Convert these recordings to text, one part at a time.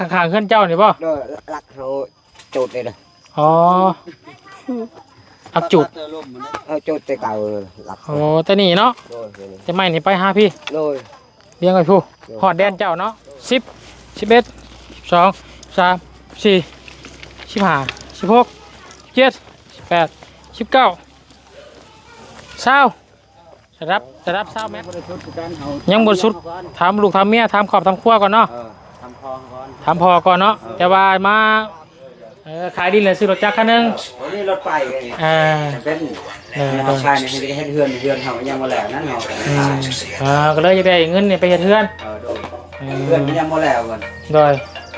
ข้างๆเพื่อนเจ้านี่บ่โดยรักเขาจุดเลยนะอ๋ออักจุดเขาจุดแต่เก่ารักโอ้แต่นี่เนาะโดยแต่ไม่นี่ไปหาพี่โดยเลี้ยงไว้ผู้หอดแดนเจ้าเนาะสิบสิบเอ็ดสิบสองสามสี่สิบห้าสิบหกเจ็ดสิบแปดสิบเก้าเศร้าจะรับจะรับเศร้าไหมยังบนสุดถามลูกถามเมียถามขอบถามครัวก่อนเนาะเออ ทำคองก่อนถามพอก่อนเนาะแต่ว่ามาเออขายดินเลยซื้อรถจักรคันหนึงวันนี้รถไปไงเออเป็นเออเราชายเนี่ยให้ให้เฮือนเฮือนเขายังมาแล้วนั่นเหรออืมเออก็เลยจะได้เงินเนี่ยไปเฮ็ดเทือนเออโดยอืเฮือนมมันยังมาแล้วกันโดย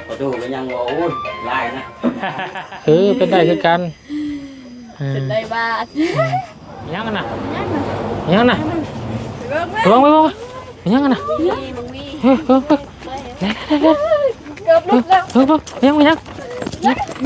พอดูก็ยังว่าโอ้ยลายนะคือเป็นได้คือกันเออได้บ้านยังกันนะยังกันนะระวังไว้ระวังไว้ยังกันนะมีมึงมีเฮ้ยเฮ้ยเฮ้ย เฮ้ยเกือบลุกแล้วเฮ้ยยังยัง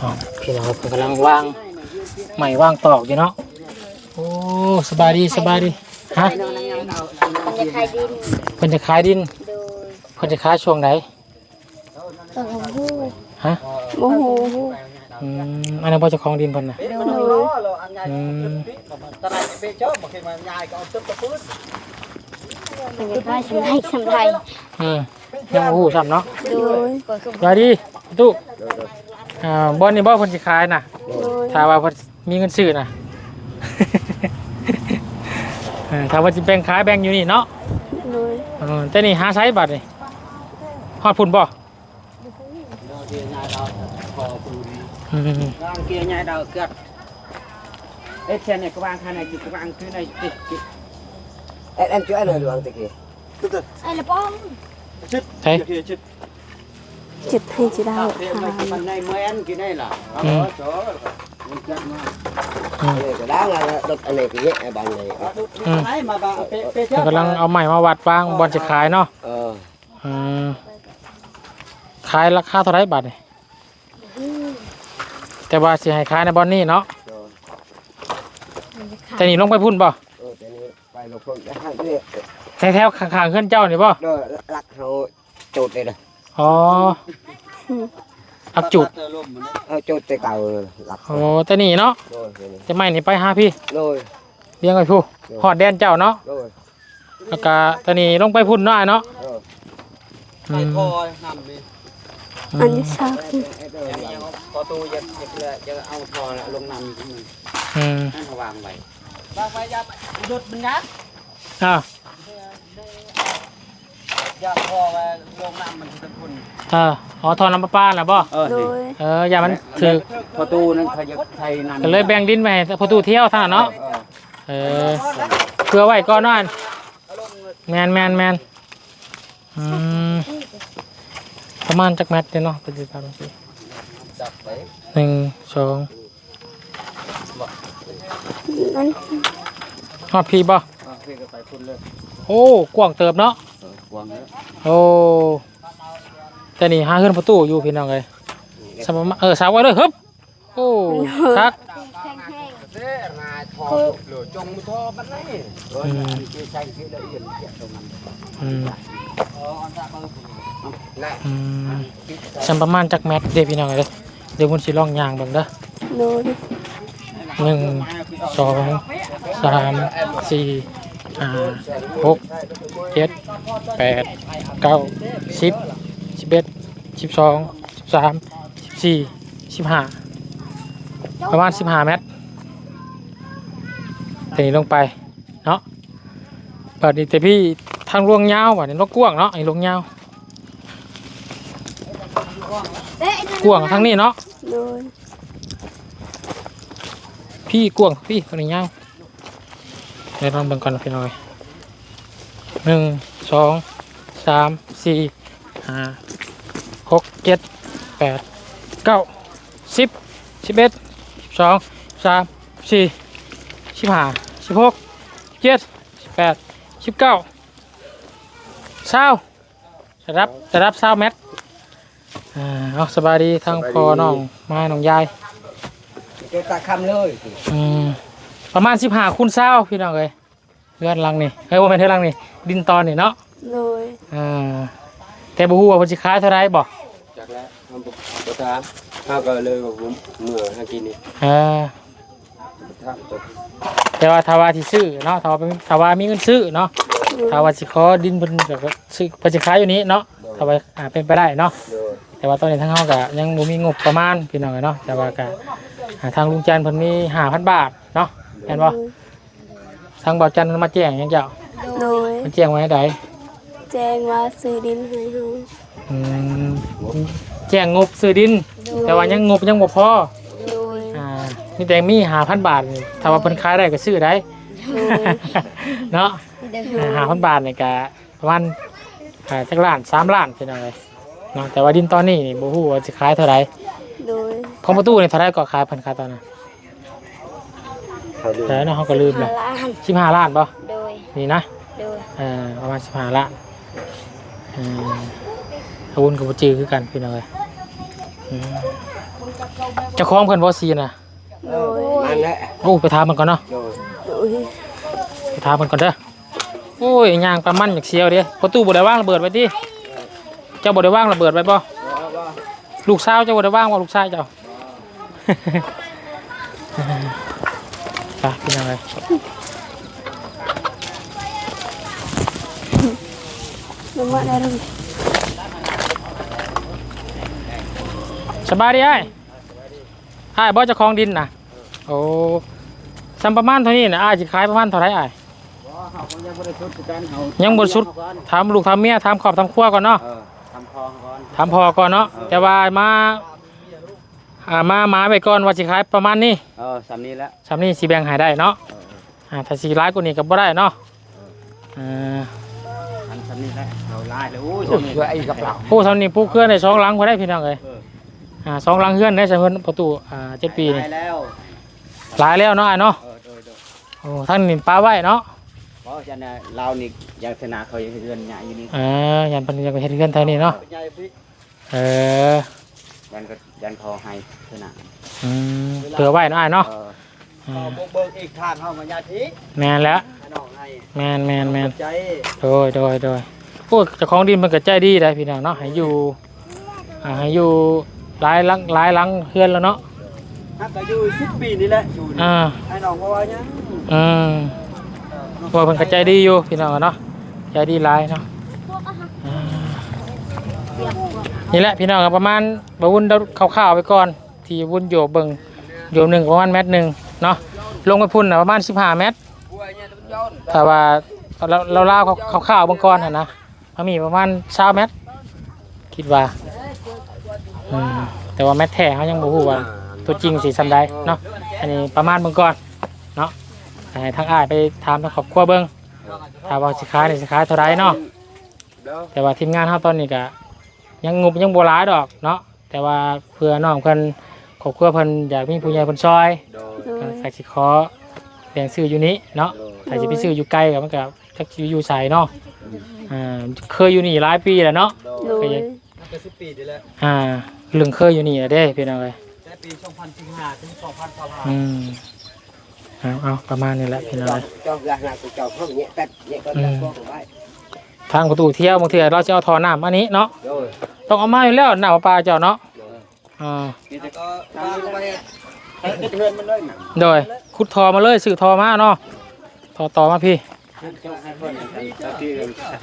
อ๋อพี่น้องกำลังวางใหม่วางตอกอยู่เนาะ โอ้สบายดีสบายดี ฮะ ขายดิน เพิ่นจะขายดิน โดยเพิ่นจะขายช่วงไหนต้นหูฮะโมโหอืมอันนั้นพ่อเจ้าของดินเพิ่นน่ะโดยอืมมันจะได้สำไรสำไรอืมยังบ่ฮู้ซ้ำเนาะโดยสวัสดีตู้อ่าบ่อนนี่บ่เพิ่นสิขายน่ะโดยถ้าว่าเพิ่นมีเงินซื้อน่ะ เออถ้าว่าสิแบ่งขายแบ่งอยู่นี่เนาะโดยเออแต่นี่หาใช้บัตรนี่ฮอดพุ่นบ่อืมร่างเกียร์ใหญ่ดาวเกิดเอ๊ะเช่นเนี่ยกวางขนาดกี่กวางคือในจิตจิตเอ๊ะ em chữa lời được thì kì ไอ้ละป้องใช่จิตให้จิตเอามันในเมื่ออันกี่ได้ล่ะอืมมันจัดมาอืม cái đó là đực anh này cái nhẹ bằng này อืม mà bà เพิ่นกำลังเอาใหม่มาวัดวางบอลสิขายเนาะ ờ อืมขายราคาเท่าไหรบาทนี่แต่ว่าสิให้ขายในบอลนี่เนาะ rồi แต่นี่ลงไปพุ่นป่ะ rồi cái này vài lục phương cái hai cái แถวๆข้างๆเพื่อนเจ้านี่ป่ะ rồi lắc hậu chột đây này อ๋อ อักจุด hậu chột tay cầu lắc โอ้แต่นี่เนาะ rồi cái này จะไม่นี่ไปหาพี่ rồi เลี้ยงไว้ผู้หอดแดนเจ้าเนาะ rồi แล้วก็แต่นี่ลงไปพุ่นเนาะอ้ายเนาะ rồi อืมอันนี้ชอบ có tôi giật giật là giờ ao thò là lông nằm của mình อืม nó vàng vậy vàng vậy giờ đột mình ngát อ้าว giờ thò và lông nằm mình sẽ quân เอออ๋อทอน้ำประปาน่ะป่ะ ờ โด thì ยเอออย่ามันถือพอตู้นั่นเขาจะไทยนั่นก็เลยแบ่งดินไปให้พอตู้เที่ยวท่านนเนาะเออเออเพื่อไว้ก่อนเนาะอันแมนแมนแมนอืมประมาณจักแมตรเด้เนาะปัจจุบันสิจับไปหนึ่งสองนั่นฮอดพี่บ่เออพี่ก็ไปพุ่นเลยโอ้กว้างเติบเนาะ เออกวางเยอะโอ้แต่นี่หาขึ้นประตูอยู่พี่น้องเลยสมมาเออสาวไว้เลยฮึบโอ้คักเด้นายทอหรือจงมือทอมันนี่เออที่ใช้ที่ละเอียดเกี่ยวตรงนั้นอืมอ๋ออันนั้นนั่นอืมสัมประมาณจักแมตรเด้พี่น้องเลยเดี๋ยวมันสิลองยางเบิ่งเด้อโดยหนึ่งสองสามสี่ ห้าหกเจ็ดแปดเก้าสิบสิบเอ็ดสิบสองสิบสามสิบสี่สิบห้าประมาณสิบห้าเมตรตีนี้ลงไปเนาะเปิดนี่แต่พี่ทางลวงยาวว่ะนี่ลกกว้างเนาะไอ้ลวงยาวกว้างทางนี้เนาะโดยพี่กวางพี่คนนี้ย่าง เดี๋ยวลองเบิ่งก่อนนะพี่น้อยหนึ่งสองสามสี่ห้าหกเจ็ดแปดเก้าสิบสิบเอ็ดสิบสองสามสี่สิบห้าสิบหกเจ็ดสิบแปดสิบเก้าเช้าจะรับจะรับเช้าแมทอ่าเอาสบายดีทางพ่อน้องมาน้องยายเจ้าตาคำเลย อืม ประมาณสิบห้าคูณเช้าพี่น้องเลยเรือนหลังนี่เฮ้ยว่าเป็นเรือนหลังนี่ดินตอนนี่เนาะโดยอ่าแต่บ่ฮู้ว่าเพิ่นสิขายเท่าไรบ่จากแล้วทำประทานข้าวก็เลยว่าผมเมื่อให้กินนี่เออถ้าจบแต่ว่าถ้าว่าที่ซื้อเนาะถ้าว่าเป็นถ้าว่ามีเงินซื้อเนาะโดยถ้าว่าสิขอดินเพิ่นก็ซื้อเพิ่นสิขายอยู่นี้เนาะถ้าว่าอ่าเป็นไปได้เนาะโดยแต่ว่าตอนนี้ทางเฮาก็ยังบ่มีงบประมาณพี่น้องเนาะแต่ว่าก็อ่าทางลุงจันทร์เพิ่นมี5,000บาทเนาะ เห็นบ่ทางบ่าวจันทร์เพิ่นมาแจ้งหยังเจ้าโดยมันแจ้งไว้ให้ใดแจ้งว่าซื้อดินให้เฮาอืมแจ้งงบซื้อดิน แต่ว่ายังงบยังบ่พอโดยอ่ามีแต่มี5,000บาทนี่ถ้าว่าเพิ่นขายได้ก็ซื้อได้ โดย เนาะโดยห้าพันบาทนี่ก็ประมาณอ่าจักล้านสามล้านเป็นอะไรเนาะแต่ว่าดินตอนนี้นี่บ่ฮู้ว่าสิขายเท่าไหร่โดยของประตูนี่เท่าไหร่ก็ขายเพิ่นขายตอนนั้น เขาดูแต่เนาะเฮาก็ลืมเลยล้าน15ล้านบ่โดยนี่นะโดยเอ่อประมาณ15ล้านอืมอาวุธกับบ่จื้อคือกันพี่น้องเอ้ยอืมเจ้าของเพิ่นบ่ซีน่ะโดยมันแหละโอ้ไปถามมันก่อนเนาะโดยโดยไปถามมันก่อนเด้อโอ้ยย่างปลามันอยากเสียวเด้ประตูบ่ได้วางระเบิดไว้ติเจ้าบ่ได้วางระเบิดไว้บ่ลูกสาวเจ้าบ่ได้ว่างว่าลูกชายเจ้า ไปเป็นยังไงน้ำมันอะไรสบายดีไอ้ไอ้ายบ่เจะคลองดินนะโอ้สัมประมาณเท่านี้นะอ้ายสิขายประมาณเท่าไหรอ้ายเขายังบริสุทธิ์กันเขายัยังบ่สุดถามลูกถามเมียถามครอบถามครัวก่อนเนาะเออทำคองก่อนถามพ่อก่อนเนาะแต่ว่ามา อ่ามามาไปก่อนว่าสิขายประมาณนี้เออสามนี้แล้วสำนี้สิแบ่งให้ได้เนาะอ่าถ้าสิร้ายกว่านี้ก็บ่ได้เนาะอ่าทำสามนี้แล้วเราไล่เลยโอ้ยสามนี้ไอ้กับเราผู้ทำนี่ปลูกเครื่องในสองหลังพอได้พี่น้องเลยเอออ่าสองหลังเฮือนได้ใช้เพิ่นประตูอ่าเจ็ดปีนี่ไล่แล้วหลายแล้วเนาะอ้ายเนาะเออโดยโดยโอ้ท่านนี่ปลาไว้เนาะเพราะฉะนั้นเรานี่ยังชนะเขายังเรือนใหญ่อยู่นี่เออยันเพิ่นยังไปเฮ็ดเฮือนเท่านี้เนาะใหญ่พี่เออยันก็ ยันคอให้ชนะอืมเผื่อไว้เนาะอ้ายเนาะเอออืมเบิกอีกทางเข้ามาญาติแม่นแล้วให้น้องให้แม่นแม่นแม่นใจโดยโดยโดยโอ้เจ้าของดินมันก็ใจดีได้พี่น้องเนาะให้อยู่อ่าให้อยู่หลายหลังหลายหลังเฮือนแล้วเนาะฮักก็อยู่สิบปีนี่แหละอยู่นี่อ่าให้น้องว่าว่ายังอืมว่าเพิ่นก็ใจดีอยู่พี่น้องเนาะใจดีหลายเนาะอ่า นี่แหละพี่น้องก็ประมาณบวุ่นเข่าวๆไปก่อน ที่วุ่นโยบเบิงโยบหนึ่งประมาณเมตรหนึ่งเนาะลงไปพุ่นนะประมาณ15เมตรบัวเนี่ยต้นยนถ้าว่าเราเราเล่าข่าวๆเบิ่งก่อนนะมันมีประมาณ20เมตรคิดว่าแต่ว่าแมตรแท้เขายังบ่ฮู้ว่าตัวจริงสิซำใดเนาะอันนี้ประมาณเบิ่งก่อนเนาะให้ทางอ้ายไปถามทางครอบครัวเบิ่งถ้าว่าสิขายนี่สิขาเท่าไรเนาะแต่ว่าทีมงานเฮาตอนนี้ก็ ยังงบยังบ่หลายดอกเนาะแต่ว่าเพื่อน้องเพิ่นครอบครัวเพิ่นอยากมีผู้ใหญ่เพิ่นซอยโดยโดย ก็อยากสิขอแบ่งซื้ออยู่นี้เนาะโดยถ้าสิไปซื้ออยู่ไกลก็มันก็จักสิอยู่ไสเนาะอ่าเคยอยู่นี่หลายปีแล้วเนาะ โดยน่าจะสิบปีนี่แหละอ่าเรื่องเคยอยู่นี่อะเด้พี่น้องเอ้ย แต่ปี2015ถึง2025อืมเอาเอาประมาณนี้แหละพี่น้องเอ้ย cho gà nào của chồng không nhẹ tật nhẹ con Ừ. gà con của bác ทางประตูเที่ยวบางทีเราจะเอาท่อน้ำอันนี้เนาะ rồi ต้องเอามาอยู่แล้วน้ำประปลาเจ้าเนาะอ่า thì sẽ có ba cái bay cái thuyền bên đây โดยขุดทอมาเลยสื่อทอมาเนาะทอต่อมาพี่ cho hai con cho thì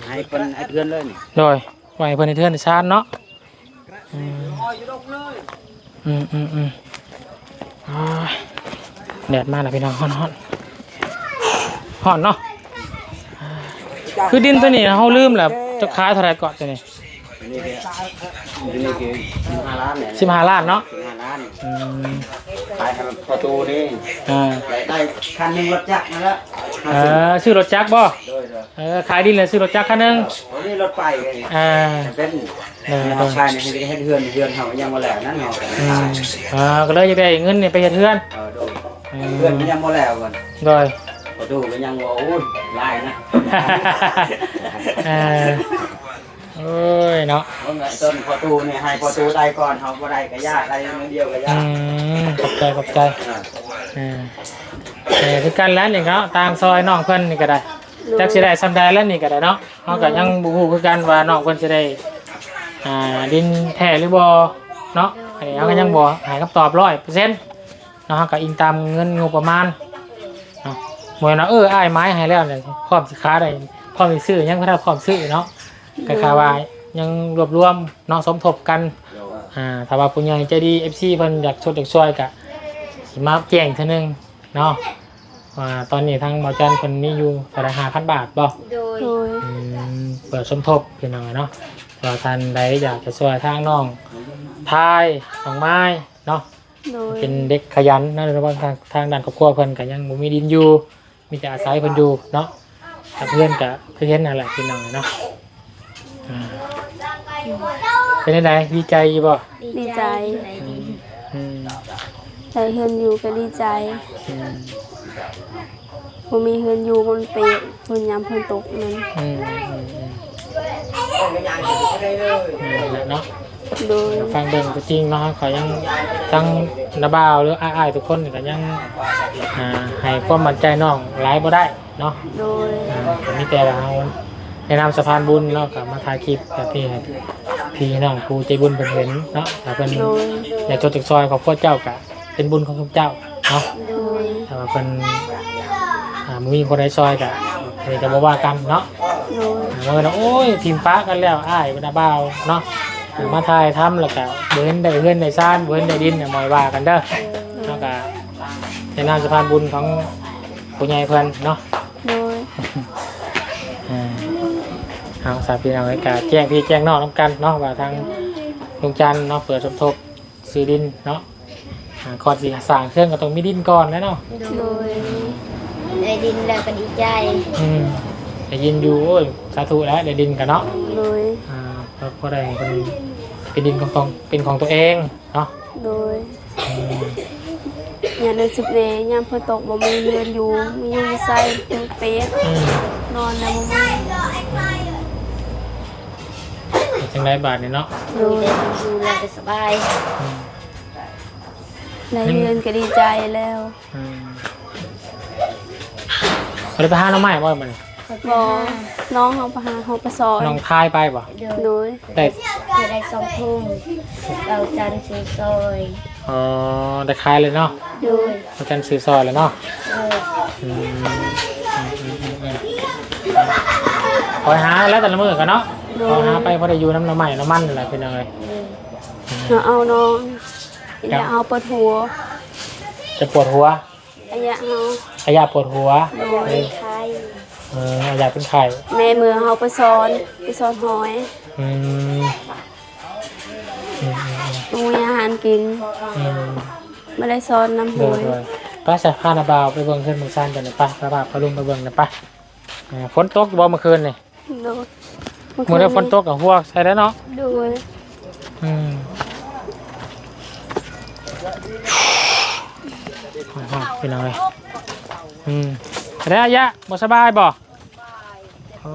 hai con hai thuyền lên โดยไว้เพื่อนในเทือนในชานเนาะอืมอืมอืมอืมอ้ายแดดมากนะพี่น้องฮ้อนฮ้อนฮ้อนเนาะ คือดินตัวนี้นะเขาลืมแหละจะขายเท่าไหรเกาะตัวนี้ ini dia ini kia halan này สิบห้าล้านเนาะ halan อืม tại hàng ประตู đi อ่า lại đây khăn nhưng lột chặt nữa đó เออซื้อรถจักรบ่ rồi rồi เออขายดินเลยซื้อรถจักรคันหนึง có đi lột bài cái อ่าเป็นเออเอาชายเนี่ยให้ให้เฮือนเฮือนเขายังมาแล้วนั่นเหรออืมอ่าก็เลยจะได้เงินนี่ไปเฮ็ดเทือนเออโดยเฮือนมันยังมาแล้วก่อนโดยพอ ประตูก็ยังว่าโอ้ยลายนะเออโอ้ยเนาะต้นต้นประตูเนี่ยให้ประตูได้ก่อนเขาบ่ได้ก็ยากได้มือเดียวก็ยาอืกมขอบใจขอบใจอ่าเออเออคือกันแล้วนี่เนาะตามซอยน้องเพิ่นนี่ก็ได้จักสิได้ซำใดแล้วนี่ก็ได้เนาะเฮาก็ยังบ่ฮู้คือกันว่าน้องเพิ่นสิได้อ่าดินแท้หรือบ่เนาะอันนี้เฮาก็ยังบ่ให้คำตอบ100%เนาะเฮาก็อิงตามเงินงบประมาณเนาะ หมวยเนาะเอออ้ายไม้ให้แล้วเนี่ยพร้อมสิค้าได้พร้อมสิซื้อยังบ่ทันพร้อมซื้อเนาะก็ค่าว่ายังรวบรวมเนาะสมทบกันอ่าถ้าว่าผู้ใหญ่ใจดี FC เพิ่นอยากชดอยากช่วยก็สิมาแจ้งเทื่อนึงเนาะว่าตอนนี้ทางหมอจันเพิ่นมีอยู่เท่าไหร่5,000บาทบ่โดยอืมเปิดสมทบพี่น้องเนาะว่าท่านใดอยากจะช่วยทางน้องทายน้องไม้เนาะโดยเป็นเด็กขยันนะระหว่างทางทางด้านครอบครัวเพิ่นก็ยังบ่มีดินอยู่ มีแต่อาศัยเพิ่นอยู่เนาะกับเพื่อนก็คือเห็นนั่นแหละพี่น้องเนาะอ่าเป็นจังไดดีใจอยู่บ่ดีใจอืมได้เฮือนอยู่ก็ดีใจอืมบ่มีเฮือนอยู่มันเปะเพิ่นยามเพิ่นตกนั้นอืมอืมอืมต้นก็ยังอยู่ก็ได้เลยนั่นแหละเนาะ โดยฟังเบิ่งก็จริงเนาะเขายังตั้งนาบ่าวหรืออ้ายๆทุกคนก็ยังอ่าให้ความมั่นใจน้องหลายบ่ได้เนาะโดยอ่าก็มีแต่ว่าเฮาแนะนำสะพานบุญเนาะก็มาถ่ายคลิปแบบนี้ให้พี่น้องผู้ใจบุญเพิ่นเห็นเนาะถ้าเพิ่นโดยอยากจดจากซอยของพวกเจ้าก็เป็นบุญของพวกเจ้าเนาะ โดยถ้าว่าเพิ่นอ่าบ่มีคนใดซอยก็อันนี้ก็บ่ว่ากันเนาะโดยเมื่อนะโอ้ยทีมป้ากันแล้วอ้ายบรรดาบ่าวเนาะ มาถ่ายทำแล้วก็เบิ้นได้เฮือนได้ซ่านเบิ้นได้ดินเนี่ยมอยว่ากันเด้อเนาะก็ในนามสะพานบุญของผู้ใหญ่เพิ่นเนาะโดยอ่าเอาสาพี่น้องให้กาแจ้งพี่แจ้งน้องน้ำกันเนาะว่าทางลุงจันทร์เนาะเปิดสมทบซื้อดินเนาะอ่าก่อนสิสร้างเครื่องก็ต้องมีดินก่อนนะเนาะโดยได้ดินแล้วก็ดีใจอืมได้ยินอยู่โอ้ยสาธุแล้วได้ดินกันเนาะโดยอ่า ก็พอได้เป็นเป็นดินของของเป็นของตัวเองเนาะโดยยามในสิบเนยามเพิ่นตกบ่มีเฮือนอยู่มีอยู่ใส่เป็นเปะอืมนอนแล้วบ่มีจังไรบาทเนี่ยเนาะโดดูยได้ดูแลก็สบายอืมได้เฮือนก็ดีใจแล้วอืมเอาได้ไปห้าน้องไม้บ่มัน บ่น้องเฮาไปหาเฮาไปสอนน้องทายไปบ่เดี๋ยวโดยได้จะได้สองทุ่มเราจันทร์สีซอยอ๋อได้คายเลยเนาะโดยอาจารย์ซื้อซอยแล้วเนาะเอออืมอืมอืมอืมอืมคอยหาแล้วแต่ละมือกันเนาะคอยหาไปพอได้อยู่น้ำน้ำใหม่น้ำมันอะไรเป็นอะไรเออเอาเอาน้องอย่าเอาปวดหัวจะปวดหัวอย่าเอาอายาปวดหัว โดยไทย เอออายาเป็นไข่แม่มือเฮาไปสอนไปสอนหอยอืมอืมบ่มีอาหารกินอืมไม่ได้สอนน้ำหโดอยยโดยป้าใส่ผ้าหนาบาวไปเบิ่งขึ้นเมืองซ่านกันนะป้าป้าป้าพาลุงไปเบิ่งนะป้าอ่าฝนตกอยู่บ่เมื่อคืนนี่โดยเมื่อได้ฝนตกกับหัวใส่ได้เนาะ โดยอืมอ๋อเป็นอะไรอืมแล้วยะบ่สบายบ่ โอ้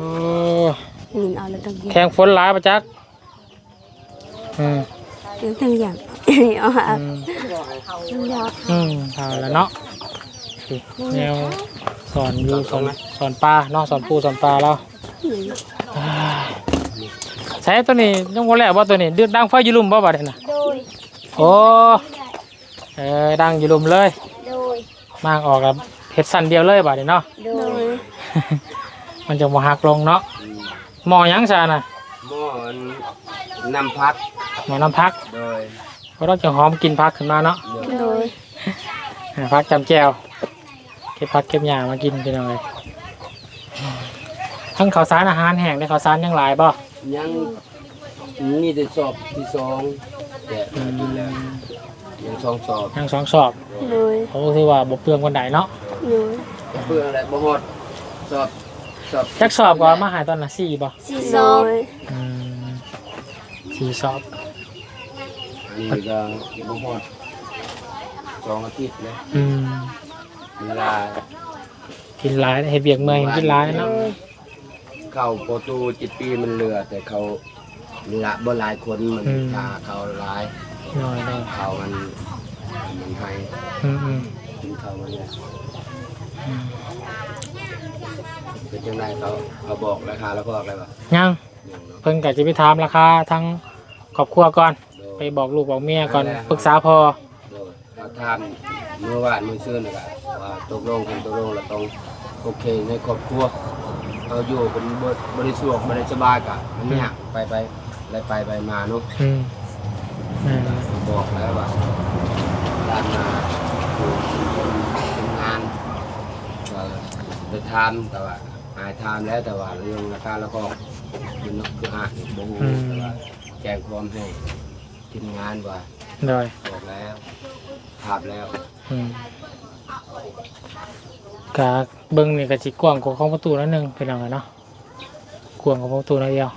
นี่เอาแล้วต้องอย่างแข่งฝนหลายประจักอืมทั้งอย่างเอาหาอืมทั้งอย่างอืมเอาแล้วเนาะสิแนวสอนอยู่สอนสอนปลาเนาะสอนปูสอนปลาแล้วอ้ายใช้ตัวนี้ยังบ่แล้วบ่ตัวนี้ดืดดังไฟอยู่ลุมบ่บัดนี้น่ะโดย โอ้เออดังอยู่ลุมเลยโดย มางออกกับเฮ็ดสั้นเดียวเลยบัดนี้เนาะ โดโดยย มันจะบ่หักลงเนาะหมอหยังซะน่ะหม้ออันนำพักหมอน้ำพักโดยเพราะเราจะหอมกินพักขึ้นมาเนาะโดยเออพักจำแก้วเก็บพักเก็บหญ้ามากินพี่น้องเอ้ยทั้งข้าวสารอาหารแห้งได้ข้าวสารยังหลายบ่ยังมีแต่สอบที่สองแต่อืมยังสองสอบยังสองสอบโดยเขาถือว่าบ่เปลืองคนใดเนาะโดย เพื่ออะไรบ่ฮอดสอบส อบจักสอบก็มาหาตอนน่ะสี่บ่สีโดซอยยอืมสี่สอบ นี่ก็บ่ฮอดสองอาทิตย์เลยอืมเวลากินหลายเฮ็ดเวียกเมื่อยกินหลายเนาะเข้าประตูจิตปีมันเรือ แต่เขาละบ่หลายคนมันอืมพาเขาหลาย น้อยน้อยเขามันมันให้อืมอืมกินเขามันเนี่ย เป็นจังไดเขาเขาบอกราคาแล้วก็บอกอะไรวะยังอย่างเนาะเพิ่นก็จะไปถามราคาทั้งครอบครัวก่อนโดยไปบอกลูกบอกเมียก่อนปรึกษาพอโดยเขาทำเมื่อวานเมื่อซื่นน่ะก็ว่าตกลงกันตกลงแล้วต้องโอเคในครอบครัวเราอยู่เป็นบ่บริสุทธิ์บริสบายกะมันเนี่ยไปไปไปไปไปมาเนาะอืมอืมบอกแล้วว่าการมาอยู่ทำงานก็ไปทำแต่ว่า หายทำแล้วแต่ว่าเรื่องราคาแล้วก็มันนกคือหาอีกบ่ฮู้แต่ว่าแจ้งความให้ทีมงานว่าโดยบอกแล้วถามแล้วอืมกะเบิ่งนี่ก็สิกว้างกว่าของประตูนิดนึงเป็นยังไงเนาะกว้างกว่าประตูนิดเดียว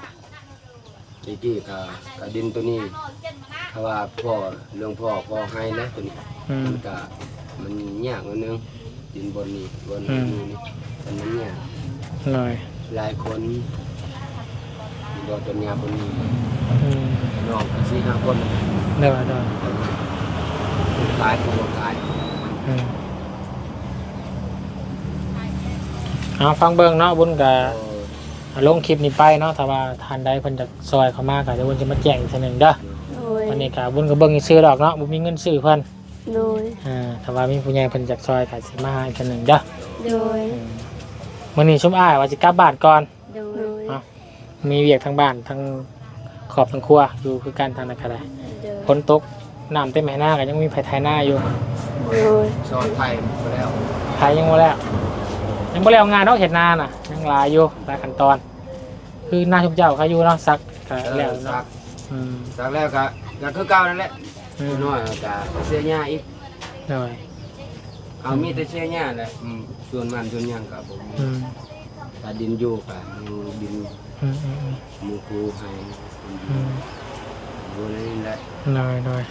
ทีกี้ก็ก็ดินตัวนี้เพราะว่าพ่อเรื่องพ่อพ่อให้แล้วตัวนี้อืมมันก็มันยากนิดนึงดินบนนี้บนอืมนี้นี่แต่มันยาก หน่อยหลายคนโดนต้นยาบนนี้อืมน้องสี่ห้าคนเด้อเด้อคนขายคนขายอืมเอาฟังเบิ่งเนาะบุญกับลงคลิปนี้ไปเนาะถ้าว่าทานใดเพิ่นจะซอยเข้ามาก็เดี๋ยวบุญจะมาแจ้งอีกทีหนึงเด้อโดยวันนี้ก็บุญก็เบิ่งซื้อดอกเนาะบ่มีเงินซื้อเพิ่นโดยอ่าถ้าว่ามีผู้ใหญ่เพิ่นอยากซอยก็สิมาหาอีกทีหนึงเด้อ โดยมื้ อนี้ชุมอ้ายว่าสิกลับบ้านก่อน โดโดยยเนาะมีเวียกทั้งบ้านทั้งขอบทั้งครัวอยู่คือกันทางนั้นก็ได้โดยฝนตกน้ำเต็มแม่น้าก็ยังมีไผไทยหน้าอยู่โดยซอยไทยมาแล้วไทยยังบ่แล้ว ยังบ่แล้วงานดอกเฮ็ดนาน่ะยังหลายอยู่หลายขั้นตอน คือหน้าทุกเจ้าเขาอยู่เนาะซักก็เอแล้วอสัเนาะกอืมสักแล้วก็ก็คือเก่านั่นแหละอืมน้อยก็เสียหญ้าอีกหน่อยเอามีแต่เสียหญ้าแหละอืม ส่วนมันส่วนหยังก็บ่มีอืมถ้าดินอยู่ก็ดินอืมอืมอืมหมูคูให้อืมดูนี่แหละหน่อยหน่อย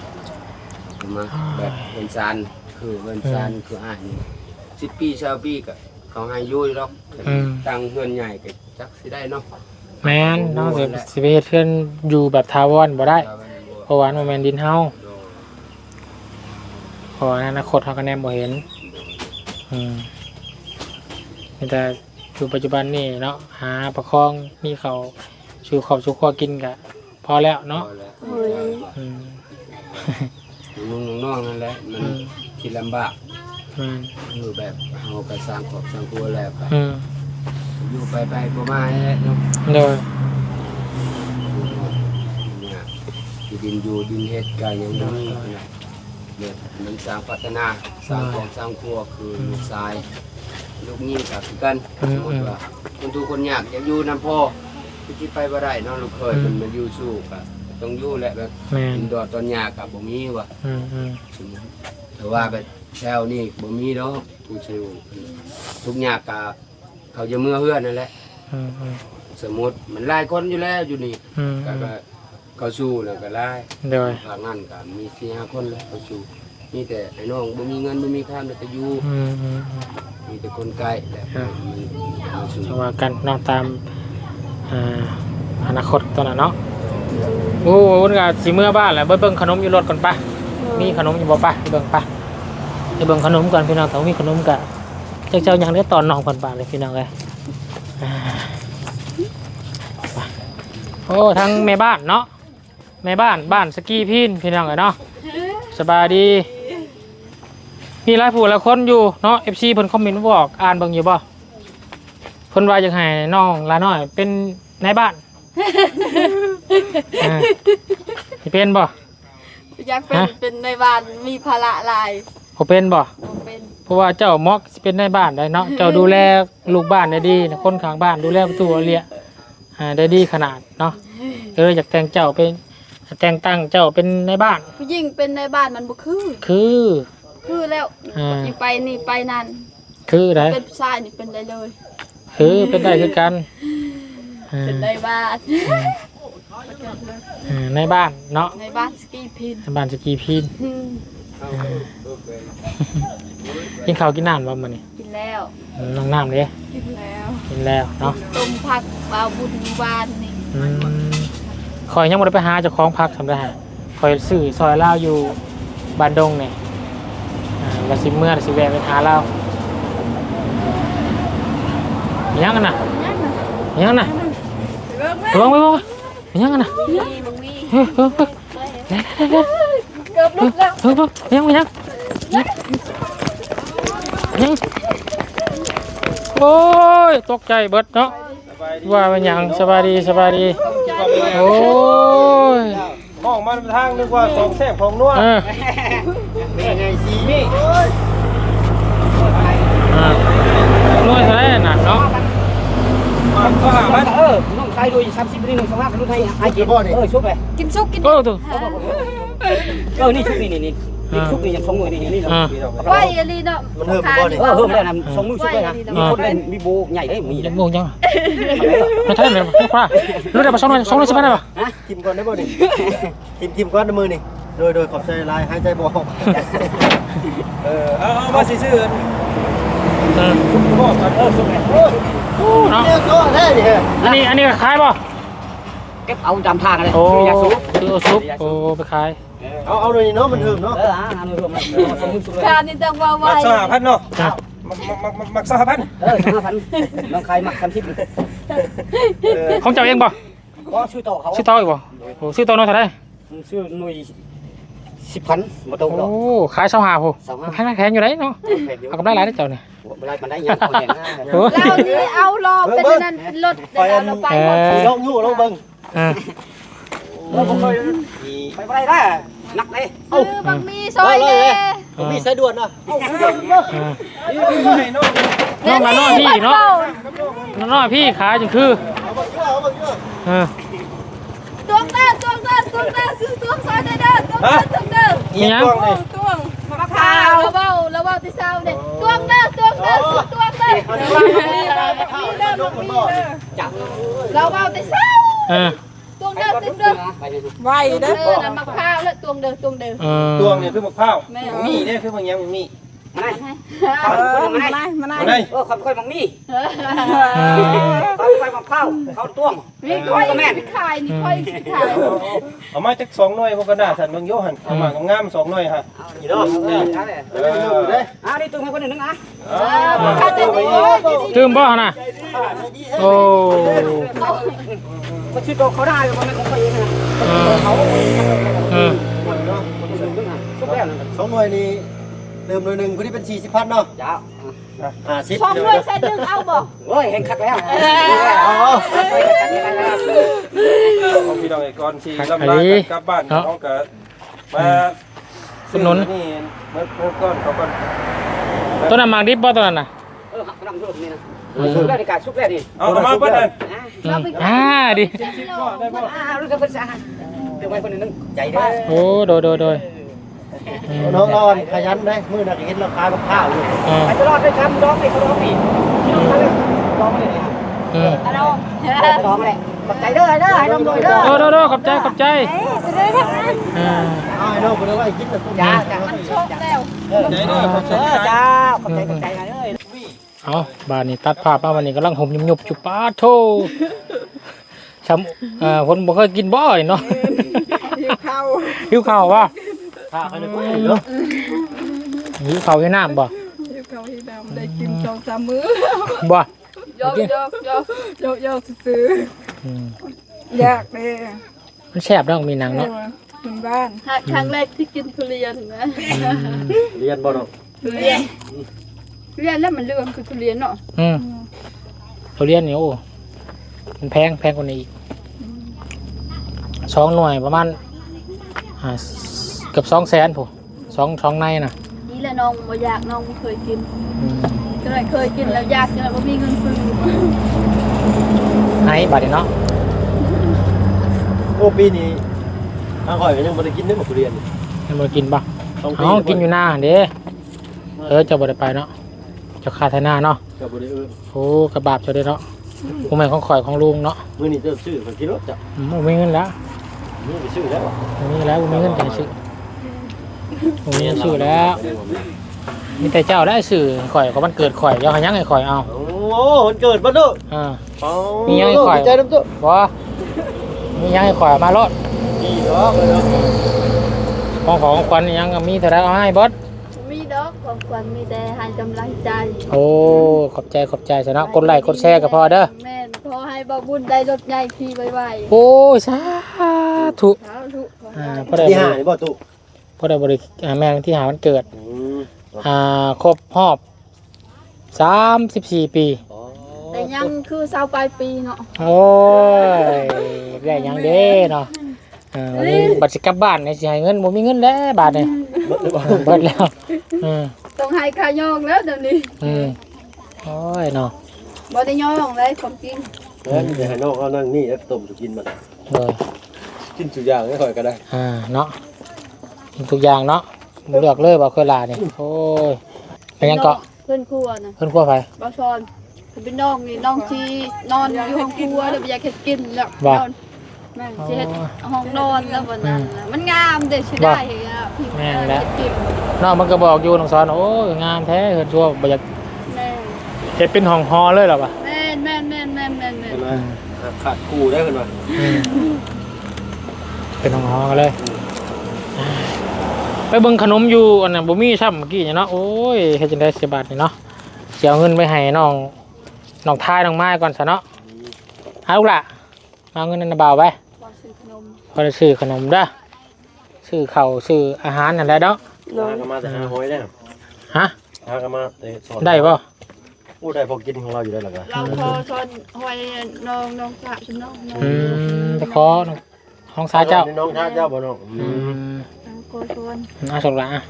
มาแบบเป็นซานคือเป็นซานคืออ่านนี่สิบปีชาวปีก็เขาให้อยุ่ยหรอกตังเพื่อนใหญ่ก็จักสิได้เนาะแม่นเนาะสิสิไปเฮ็ดเพื่อนอยู่แบบทาวรบ่ได้เพราะว่ามันแม่นดินเฮาเพราะว่าในอนาคตเฮาก็แนมบ่เห็น อืมมี แต่อยู่ปัจจุบันนี่เนาะหาประคองมีเขาวชูขอบชูครัวกินก็พอแล้วเนาะอืมนุ่งน้องๆนั่นแหละมันอืมคิดลำบากอืมอยู่แบบเฮาไปสร้างครอบสร้างครัวแล้วก็อืมอยู่ไปไปประมาณนี้แหละเนาะโดยเนี่ยที่ดินอยู่ดินเฮ็ดก็ยังบ่มีนะเนี่ยมันสร้างพัฒนาสร้างครอบสร้างครัวคือลูกชาย ลูกนี่ก็คือกันสมมติว่าคนทุกคนอยากอยากอยู่นํพ่อที่ไปบ่ได้เนาะลูกเคยมันมาอยู่สู้ก็ต้องอยู่แหละแบบแม่นกินดอดตอนยากับบ่มีว่ะอืมอืมแต่ว่าแบบแถวนี่บ่มีดอกผู้ชิวทุกยากกับเขาจะเมื่อเฮือนนั่นแหละ อืมอืมสมมุติมันหลายคนอยู่แล้วอยู่นี่อืมก็ก็เขาสู้แล้วก็หลาย โดยทางนั้นก็มีสี่ห้าคนแล้วเขาสู้มีแต่ไอ้น้องบ่มีเงินบ่มีข้ามแล้วก็อยู่อืมอืมอืม มีแต่คนใกล้แหละมันมันสู้จะว่ากันเนอกตามอ่าอนาคตตอนนั้นเนาะโอ้โหนี่ก็สิเมื่อบ้านแหละเบิ่งเบิ่งขนมอยู่รถก่อนปะมีขนมอยู่บ่ปะไปเบิ่งปะไปเบิ่งขนมก่อนพี่น้องถ้ามีขนมกะเจ้าเจ้ายังได้ตอนน้องก่อนปะเลยพี่น้องเลยอ่าไปโอ้ทั้งแม่บ้านเนาะแม่บ้านบ้านสกีพินพี่น้องเลยเนาะสบายดี มีหลายผู้หลายคนอยู่เนาะ FC เพิ่นคอมเมนต์มาบอกอ่านเบิ่งอยู่บ่เพิ่นว่าจังไห้น้องลาน้อย เป็นนายบ้านอ่าสิเป็นบ่ อยากเป็นฮะ เป็นในบ้านมีภาระหลายบ่เป็นบ่ บ่เป็นเพราะว่าเจ้ามอกสิเป็นนายบ้านได้เนาะ เจ้าดูแลลูกบ้านได้ดีคนข้างบ้านดูแลประตูเรียอ่าได้ดีขนาดเนาะก็เลยอยากแต่งเจ้าเป็นแต่งตั้งเจ้าเป็นนายบ้าน ผู้หญิงเป็นในบ้านมันบ่คือคือ คือแล้วอ่าอีไปนี่ไปนั่นคือได้เป็นผู้ชายนี่เป็นได้เลย คือเป็นได้คือกันอ่าเป็นในบ้านอ่าในบ้านเนาะในบ้านสกีพินในบ้านสกีพีนอืมกินข้าวกินน้ำบ่มื้อนี้กินแล้ว น้องน้ำเลยกินแล้วกินแล้วเนาะต้มผักบาวบุญวานนี่อืมคอยยังไม่ได้ไปหาเจ้าของพักสำหรับฮะคอยซื้อซอยเล่าวอยู่บ้านดงเนี่ ยอ่าวันสิเมื่อสิแวะไปหาเล่าวมียังกันนะมียังกันนะเบิ่งแม่ระวังไว้ระวังมียังกันนะมีมึงมีเฮ้ยเฮ้ยเฮ้ยเฮ้ยเกือบลุกแล้วเฮ้ยเฮ้ยมียังมียังมียังโอ้ยตกใจเบิดเนาะว่าเป็นหยังสบายดีสบายดีโอ้ยมองมันทางนึกว่าของแซ่บของนัว เออนี่ไงสีนี่อ่าหน่วยเท่าไหรน่ะเนาะมันก็หามันเออน้องชายดูสามสิบนี่น้องสภาพรุ่นให้ให้กินเออชุบเลยกินซุปกินโอ้ตัวเออนี่ชุบนี่นี่นี่ชุบนี่ยังสองมือนี่นี่อ่าไหวอันนี้เนาะมันเพิ่มบ่นี่เออเพิ่มได้นะสองมือชุบเลยนะมีคนเล่นมีโบใหญ่เลยมีเดี๋ยวโมงยังไม่ทันเลยพ่อรู้ได้ปะสองหน่วยสองหน่วยสิบแปดได้ปะทิมก่อนได้บ่นี่ทิมทิมก่อนในมือนี่ โดยโดยขอบใจลายหายใจบ่ออกเออเอาเอามาสิซื้อเออบ่กันเออสุกเลยโอ้เนาะ เนี่ยก็แท้ดิอันนี้อันนี้ขายป่ะเก็บเอาดำทางเลยโอ้อยากซุปคือเอาซุปโอ้ไปขายเอาเอาเลยเนาะมันเพิ่มเนาะเอออะเอารวมสองมือชุบเลยการนี่ต้องว่าไหวมักสหพันธ์เนาะอะมักมักมักมักสหพันธ์เออสามพันน้องใครมักสามสิบเออของเจ้าเองป่ะก็ชื่อต่อเขาซื้อต่ออีกป่ะโอ้ซื้อต่อหน่วยเท่าไหรชื่อหน่วย สิบพันมาตรงโอ้ขายเสาหาผู้สองห้าแพงแพงอยู่ไหนเนาะแพงเดียวเอากำไรหลายได้เจ้าเนี่ยเวลามันได้ยังคนเห็นหน้าโอ้เรานี่เอารอเป็นนั่นเป็นรถเดี๋ยวเราไปหมดลองยู่ลองเบิ่งอ่าโอ้ผมเคยไปไปได้นักเลยซื้อบางมีซอยเลยผมมีสายด่วนเนาะอ่าให้น้องน้องมาน้อยพี่เนาะน้องน้อยพี่ขายจังคือเอาบ่เชื่อ เอาบ่เชื่อเออตวงเด้อตวงเด้อตวงเด้อซื้อตวงซอยเด้อเด้อตวงเด้อตวงเด้ออีกกล้องนี่ตวงมะพร้าวแล้วเบ้าแล้วเบ้าที่เศร้าเนี่ยตวงเด้อตวงเด้อซื้อตวงเด้อเอาดีว่ามีได้ข้าวได้นกมันบ่จับเราเบ้าที่เศร้าเออตวงเด้อตวงเด้อไปเลยไวเอเด้ออน้ำมะพร้าวแล้วตวงเด้อตวงเด้อเออตวงเนี่ยคือมะพร้าวแม่มีเนี่ยคือบางอย่างมีมาไหนเออมาไหนมาไหนมาได้เออความค่อยมังมีเออความค่อยมังเข้าเข้าต้วงมีค่อยมีขายนี่ค่อยขายเอามาจากสองหน่วยพวกกระดาษสันบางโยหันเอามางามๆสองหน่วยฮะนี่เนาะเออเออเด้อ่านี่ตุ้งให้คนหนึ่งนะเออข้าจะดีตื่มบ่น่ะโอ้ก็ชื่อตัวเขาได้ก็ไม่ของเขาเองนะเออเขาเออชุบแล้วสองหน่วยนี่ เติมหน่วยหนึ่งคนที่เป็นสี่สิบพันเนาะจ้าอ่าสิบสองด้วยเส้นหนึ่งเอาบ่โอ้ยเห็นคักแล้วอ๋อ Ờ. ของพี่น้องไอ้ก่อนสี่ลำลากันกลับบ้านน้องก็มาสนุนนี่เมื่อเมื่อก่อนเขาก่อนต้นน้ำมังดิบบ่ต้นนั้นน่ะเออรำรวมนี่นะชุบแล้วในการชุบแล้วนี่เอาเอามาเพื่อนอืมอ่าดิอ่ารู้สึกเป็นสะอาดเดี๋ยวไว้คนหนึ่งใจเด้อโอ้โดยโดยโดยอืม น้องนอนขยันได้มือนักเห็นราคากับข้าวอยู่เออไปตลอดเลยครับร้องไปเขาร้องปีร้องมาเลยร้องมาเลยเออเอาร้องมาเลยปักใจเด้อเด้อให้น้องโดยเด้อโดยโดยโดยขอบใจขอบใจอ่าเอาไอ้น้องคนนี้ว่ากินแต่ตุ้มจ้าจ้ามันโชคแล้วใจเด้อขอบใจเออจ้าขอบใจขอบใจกันเอ้ยเอาบ้านนี้ตัดภาพมาวันนี้กำลังห่มยุบๆจุป้าโทช้ำเอ่อคนบ่เคยกินบ่อยเนาะหิวข้าวหิวข้าวว่ะ ข้าวให้ในกุ้งเนาะหิวข้าให้น้ำบ่หิวข้าวที่ดำได้กินสองสามมื้อบ่ยกยกยกโยกโยกซื้ออืมๆยากเลยมันแซ่บเนาะมีหนังเนาะอเป็นบ้านครั้งแรกที่กินทุเรียนนะเรียนบ่เนาะทุเรียนทุเรียนแล้วมันเรื่องคือทุเรียนเนาะอืมทุเรียนนี่โอ้มันแพงแพงกว่านี้อีกสองหน่วยประมาณอ่า เกือบสองแสนผู้สองสองในน่ะนี่แหละน้องบ่อยากน้องบ่เคยกินอืมก็เลยเคยกินแล้วอยากกินแล้วบ่มีเงินซื้อไอ้บาดนี้เนาะโอ้ปีนี้ทางข่อยก็ยังบ่ได้กินเนื้อหมูทุเรียนยังบ่กินบ่ต้องเอ๋อกินอยู่หน้าเด้เออเจะบ่ได้ไปเนาะเจะคาไทยหน้าเนาะก็บ่ได้เออโอ้กระบาบเจะได้เนาะผู้ใหม่ของข่อยของลุงเนาะมื้อนี้เจะซื้อคนกินรถจ้ะอืมบ่มีเงินแล้วมื้อไปซื้อแล้วบ่มีแล้วบ่มีเงินจะซื้อ บ่มีเงินซื้อแล้วเมีแต่เจ้าได้สื่อข่อยก็มันเกิดข่อยยังให้ยังให้ข่อยเอาโอ้โหมันเกิดมาดูอ่าอ๋อมียังไงข่อยดีใจน้ำตัวบ่มียังให้ข่อยเอามาโลดดีเนาะเลยเนาะของของขวัญยังก็มีเท่าไรเอาให้บอสมีดอกของขวัญมีแต่ให้กำลังใจโอ้ขอบใจขอบใจซะเนาะกดไลค์กดแชร์ก็พอเด้อแม่นขอให้บ่บุญได้รถใหญ่ขี่ไวโอ้ยสาธุๆสาธุขอให้อ่าพอได้ที่บห้ารินี่บ่ตุ พอได้บริอ่าแม่วันที่หาวันเกิด อืมอ่าครบรอบสามสิบสี่ปี อ๋อแต่ยังคือเศร้าปลายปีเนาะโอ้ยได้หยังเด้เนาะอ่าวันนี้บัตรสิกลับบ้านเนี่ยสิให้เงินบ่มีเงินแล้วบาทเนี่ยเบิดหรือเปล่าเบิดแล้วอืมต้องให้ค่ายองแล้วเดี๋ยวนี้อืมโอ้ยเนาะบ่ได้ยองเลยของจริงเอ้ยเดี๋ยวให้น้องเอานั่งนี่แล้วต้มสุกินมันเลยกินสุอย่างไม่ค่อยก็ได้อ่าเนาะกิน ทุกอย่างเนาะเลือกเลยบ่เคยลานี่โอ้ยเป็นหยังเกาะเพื่อนครัวน่ะเพิ่นครัวไผบ่ซอนเป็นน้องนี่น้องที่นอนอยู่ห้องครัวแล้วบ่อยากเฮ็ดกินแล้วว่านอนแม่นสิเฮ็ดห้องนอนแล้ววันนั้นน่ะมันงามเด้สิได้อะพี่แม่นแล้วเฮ็ดกินน้องมันก็บอกอยู่น้องสอนโอ้ยงามแท้เฮ็ดชั่วบ่อยากแม่นเฮ็ดเป็นห้องฮอเลยเหรอวะแม่นแม่นแม่นแม่นแม่นแม่เห็นนไหมขาดคู่ได้เห็นไหมอืมเป็นห้องฮอกันเลย ไปเบิ่งขนมอยู่อันนั้นบ่มีซ้ำเมื่อกี้เนี่ยเนาะโอ้ยเฮ็ดจังได๋สิบาทนี่เนาะสิเอาเงินไปให้น้องน้องทายน้องไม้ก่อนซะเนาะเอาลูกล่ะเอาเงินนั่นนะบ่าวไปบ่ซื้อขนมพอได้ซื้อขนมเด้อซื้อข้าวซื้ออาหารนั่นแหละเนาะโดหาย กันมาแต่หาหอยได้หรอฮะหากันมาแต่สอนได้ป่ะพูดได้พอกินของเราอยู่ได้หรอครับเราพอชนหอยน้องน้องสะชุนน้องน้องอืมไปขอห้องซ้ายเจ้า น้องท่าเจ้าบ่น้องอืม โกชวนเอาส่งละอะ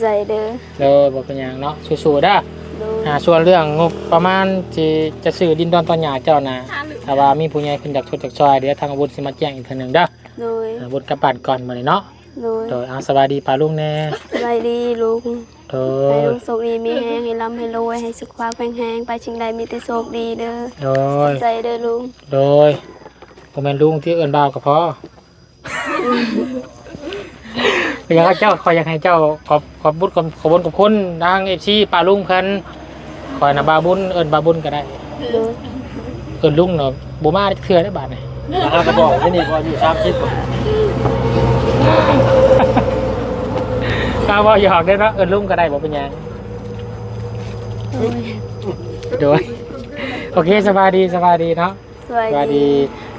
ใจเด้อเดี๋ยวบอกเป็นอย่างเนาะสู้ๆเด้อโดยอ่าส่วนเรื่องงบประมาณที่จะซื้อดินดอนตอนหยาเจ้านะถ้าว่ามีผู้ใหญ่ขึ้นจากชดจากซอยเดี๋ยวทางอาวุธสิมาแจ้งอีกทีหนึ่งเด้อโดยอาวุธกระปัดก่อนมาเลยเนาะโดยโดยเอาสบายดีปลาลุงแน่สบายดีลุงโดให้ยลุงโชคดีมีแฮงให้ร่ำให้รวยให้สุขภาพแข็งแรงไปชิงใดมีแต่โชคดีเด้อโดย ใจเด้อลุงโดยผมเป็นลุงที่เอินบ่าวกับพ่อ อยากให้เจ้าคอยอยากให้เจ้าขอบขอบบุญขอบขอบบุญกับคุณทางเอฟซีปลาลุงเพิ่นคอยนะบาบุญเอินบาบุญก็ได้โดยเอินลุงเนาะบูมาได้เถื่อได้บาทไหนหากระบอกที่นี่พออยู่สามสิบข้าวบอหยอกได้เนาะเอินลุงก็ได้บอกเป็นหยังโดยโดยโอเคสบายดีสบายดีเนาะสบายสบายดี ดี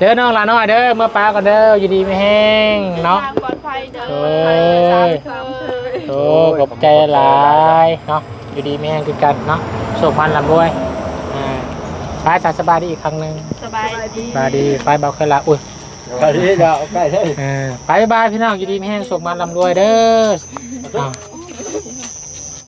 เด้อน้องหลานน้อยเด้อเมื่อป้ากันเด้ออยู่ดีไม่แห้งเนาะ ทางปลอดภัยเด้อโอ้ย สามเธอโอ้ขอบใจหลายเนาะอยู่ดีไม่แห้งคือกันเนาะสุขพันธ์ลำด้วยอ่าไปสายสบายดีอีกครั้งหนึ่งสบายดี สบายดีไปเบาขึ้นละอุ้ยไปที่ดาวใกล้ได้อ่าไปบายพี่น้องอยู่ดีไม่แห้งสุขมันลำรวยเด้ออ้าว